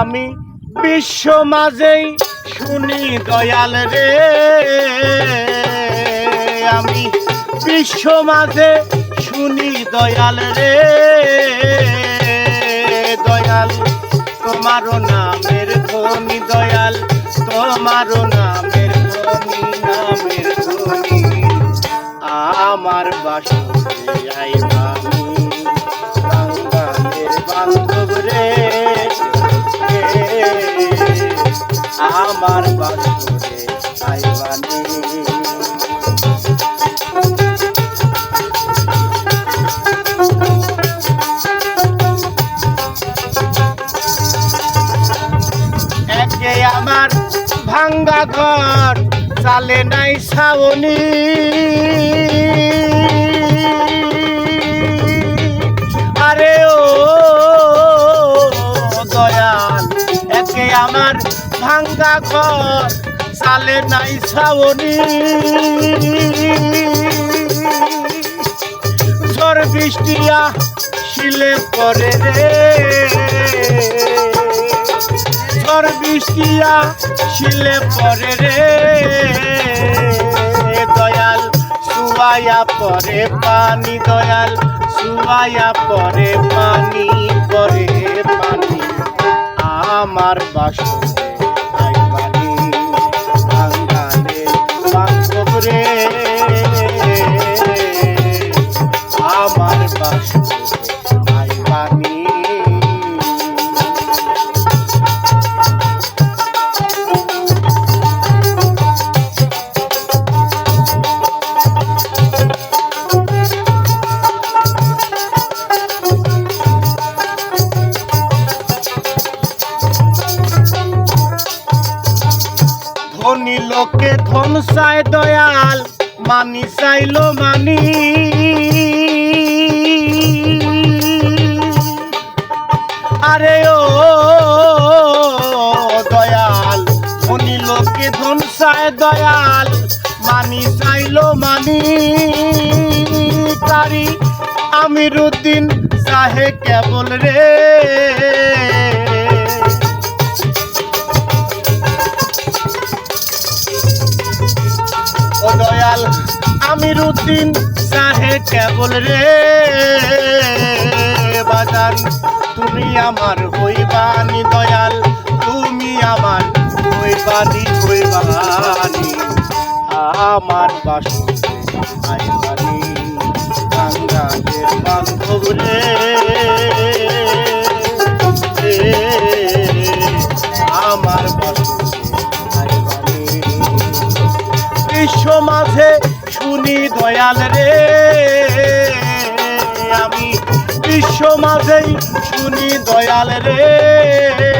আমি বিশ্ব মাঝেই শুনি দয়াল রে। আমি বিশ্ব মাঝে শুনি দয়াল রে। দয়াল, তোমারও নামের ধ্বনি দয়াল, তোমারও নামের ধ্বনি নামের ধ্বনি। আমার বাসরে আইবানি বাঙালের বান্ধব রে। আমার একে আমার ভাঙ্গা ঘর চালে নাই ছাউনি। ভাঙ্গা ঘর চালে নাই ছাউনি। ঝড় বৃষ্টিয়া শিলে পরে রে। ঝড় বৃষ্টিয়া শিলে পরে রে। দয়াল সুয়ায়া পরে পানি, দয়াল সুয়ায়া পরে পানি পরে পানি। আমার বাসরে ধনী লোকে ধন চায় দয়াল, মানি চাইলো মানি। আরে ও দয়াল, ধনী লোকে ধন চায় দয়াল, মানি চাইলো মানি। তারি আমিরুদ্দিন চাহে কেবল রে। ও দয়াল আমির উদ্দিন চাহে কেবল রে। বাজান, তুমি আমার হইবানি দয়াল, তুমি আমার হইবানি হইবানি। আমার বাসু আইবানি বাঙ্গালের বান্ধব রে। দয়াল রে। আমি বিশ্ব মাঝেই শুনি দয়াল রে।